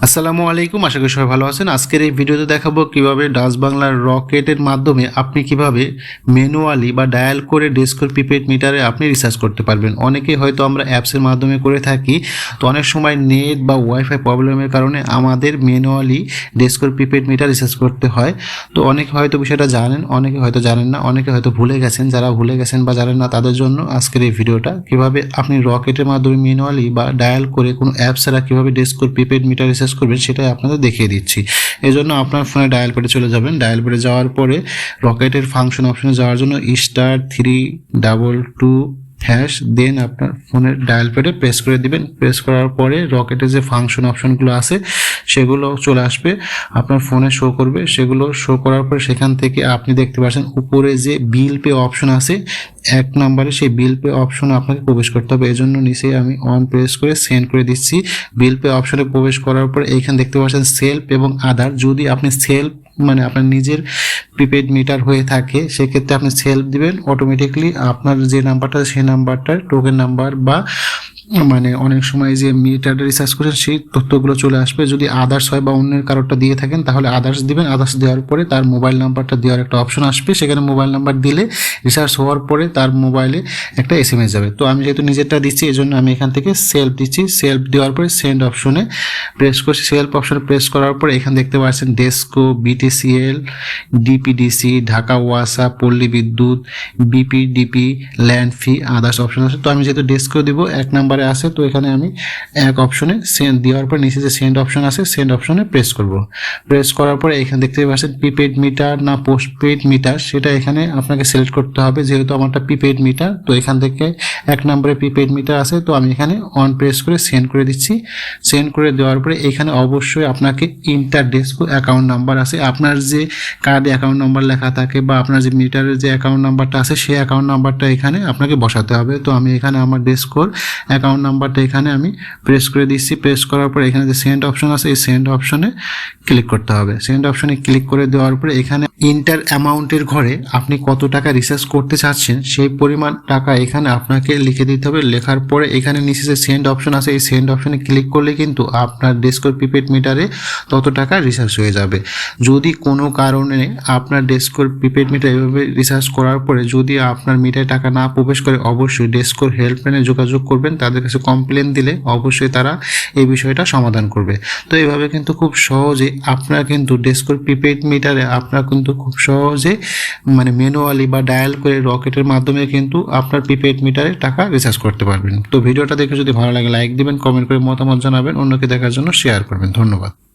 আসসালামু আলাইকুম, আশা করি সবাই ভালো আছেন। আজকের এই ভিডিওতে দেখাবো কীভাবে ডাচ বাংলার রকেটের মাধ্যমে আপনি কীভাবে ম্যানুয়ালি বা ডায়াল করে ডেস্কর প্রিপেড মিটারে আপনি রিচার্জ করতে পারবেন। অনেকেই হয়তো আমরা অ্যাপসের মাধ্যমে করে থাকি, তো অনেক সময় নেট বা ওয়াইফাই প্রবলেমের কারণে আমাদের ম্যানুয়ালি ডেস্কর প্রিপেড মিটার রিচার্জ করতে হয়। তো অনেকে হয়তো বিষয়টা জানেন, অনেকে হয়তো জানেন না, অনেকে হয়তো ভুলে গেছেন। যারা ভুলে গেছেন বা জানেন না, তাদের জন্য আজকের এই ভিডিওটা কীভাবে আপনি রকেটের মাধ্যমে ম্যানুয়ালি বা ডায়াল করে কোনো অ্যাপ ছাড়া কীভাবে ডেস্কর প্রিপেড মিটার রিচার্জ করবেন, সেটাই আপনাদের দেখিয়ে দিচ্ছি। এই জন্য আপনার ফোনে ডায়াল প্যাডে চলে যাবেন। ডায়াল প্যাডে যাওয়ার পরে রকেটের ফাংশন অপশনে যাওয়ার জন্য star three double two hash then আপনার ফোনের ডায়াল প্যাডে প্রেস করে দিবেন। প্রেস করার পরে রকেটের যে ফাংশন অপশনগুলো আছে সেগুলো চলে আসবে, আপনার ফোনে শো করবে। সেগুলো শো করার পরে সেখান থেকে আপনি দেখতে পাচ্ছেন উপরে যে বিল পে অপশন আছে, এক নম্বরে সেই বিল পে অপশনে আপনাকে প্রবেশ করতে হবে। এই জন্য নিচে আমি অন প্রেস করে সেন্ড করে দিচ্ছি। বিল পে অপশনে প্রবেশ করার পর এইখানে দেখতে পাচ্ছেন সেলফ এবং আধার যদি আপনি সেলফ মানে আপনার নিজের প্রিপেড মিটার হয়ে থাকে, সেক্ষেত্রে আপনি সেলফ দিবেন। অটোমেটিকলি আপনার যে নাম্বারটা সেই নাম্বারটার টোকেন নাম্বার বা মানে অনেক সময় যে মিটারটা রিসার্চ করেন সেই তথ্যগুলো চলে আসবে। যদি আদার্স হয় বা অন্যের কারোরটা দিয়ে থাকেন, তাহলে আদার্স দিবেন। আদার্স দেওয়ার পরে তার মোবাইল নাম্বারটা দেওয়ার একটা অপশন আসবে। সেখানে মোবাইল নাম্বার দিলে রিসার্চ হওয়ার পরে তার মোবাইলে একটা এস এস যাবে। তো আমি যেহেতু নিজেরটা দিচ্ছি এই জন্য আমি এখান থেকে সেলফ দিচ্ছি। সেলফ দেওয়ার পরে সেন্ড অপশনে প্রেস করছি। সেলফ অপশনে প্রেস করার পরে এখানে দেখতে পাচ্ছেন ডেস্কো বিটিসিএল ডিপিডিসি ঢাকা, ওয়াসা, Palli Bidyut BPDB land fee others option আছে। তো আমি যেহেতু ডেস্কো দিব, এক নাম্বারে আছে, তো এখানে আমি এক অপশনে সেন্ড দেওয়ার পর নিচে যে সেন্ড অপশন আছে সেন্ড অপশনে প্রেস করব। প্রেস করার পরে এখানে দেখতে পাচ্ছেন প্রিপেড মিটার না পোস্টপেড মিটার সেটা এখানে আপনাকে সিলেক্ট করতে হবে, যেহেতু আমারটা প্রিপেড মিটার তো এখান থেকে এক নম্বরে প্রিপেড মিটার আছে, তো আমি এখানে অন প্রেস করে সেন্ড করে দিচ্ছি। সেন্ড করে দেওয়ার পরে এখানে অবশ্যই আপনাকে ইন্টার ডেস্কো অ্যাকাউন্ট নাম্বার আছে। আপনার যে কার্ডে অ্যাকাউন্ট নাম্বার লেখা থাকে বা আপনার যে মিটারের যে অ্যাকাউন্ট নাম্বারটা আছে, সেই অ্যাকাউন্ট নাম্বারটা এখানে আপনাকে বসাতে হবে। তো আমি এখানে আমার ডেস্কোর অ্যাকাউন্ট নাম্বারটা এখানে আমি প্রেস করে দিচ্ছি। প্রেস করার পরে এখানে যে সেন্ড অপশন আছে, এই সেন্ড অপশনে ক্লিক করতে হবে। সেন্ড অপশনে ক্লিক করে দেওয়ার পরে এখানে ইন্টার অ্যামাউন্টের ঘরে আপনি কত টাকা রিচার্জ করতে চাচ্ছেন, সেই পরিমাণ টাকা এখানে আপনাকে লিখে দিতে হবে। লেখার পরে এখানে নিচে যে সেন্ড অপশন আছে, এই সেন্ড অপশনে ক্লিক করলে কিন্তু আপনার ডেস্কোর প্রিপেড মিটারে তত টাকা রিচার্জ হয়ে যাবে। যদি কোনো কারণে আপনার ডেস্কোর প্রিপেড মিটার এভাবে রিচার্জ করার পরে যদি আপনার মিটারে টাকা না প্রবেশ করে, অবশ্যই ডেস্কোর হেল্পলাইনে যোগাযোগ করবেন। তাদের কাছে কমপ্লেন দিলে অবশ্যই তারা এই বিষয়টা সমাধান করবে। তো এভাবে কিন্তু খুব সহজে আপনার কিন্তু ডেস্কোর প্রিপেড মিটারে আপনার কিন্তু খুব সহজে মানে ম্যানুয়ালি বা ডায়াল করে রকেটের মাধ্যমে কিন্তু আপনার প্রিপেড মিটারে টাকা রিচার্জ করতে পারবেন। তো ভিডিওটা দেখে যদি ভালো লাগে লাইক দিবেন কমেন্ট করে মতামত জানাবেন, অন্যকে দেখার জন্য শেয়ার করবেন। ধন্যবাদ।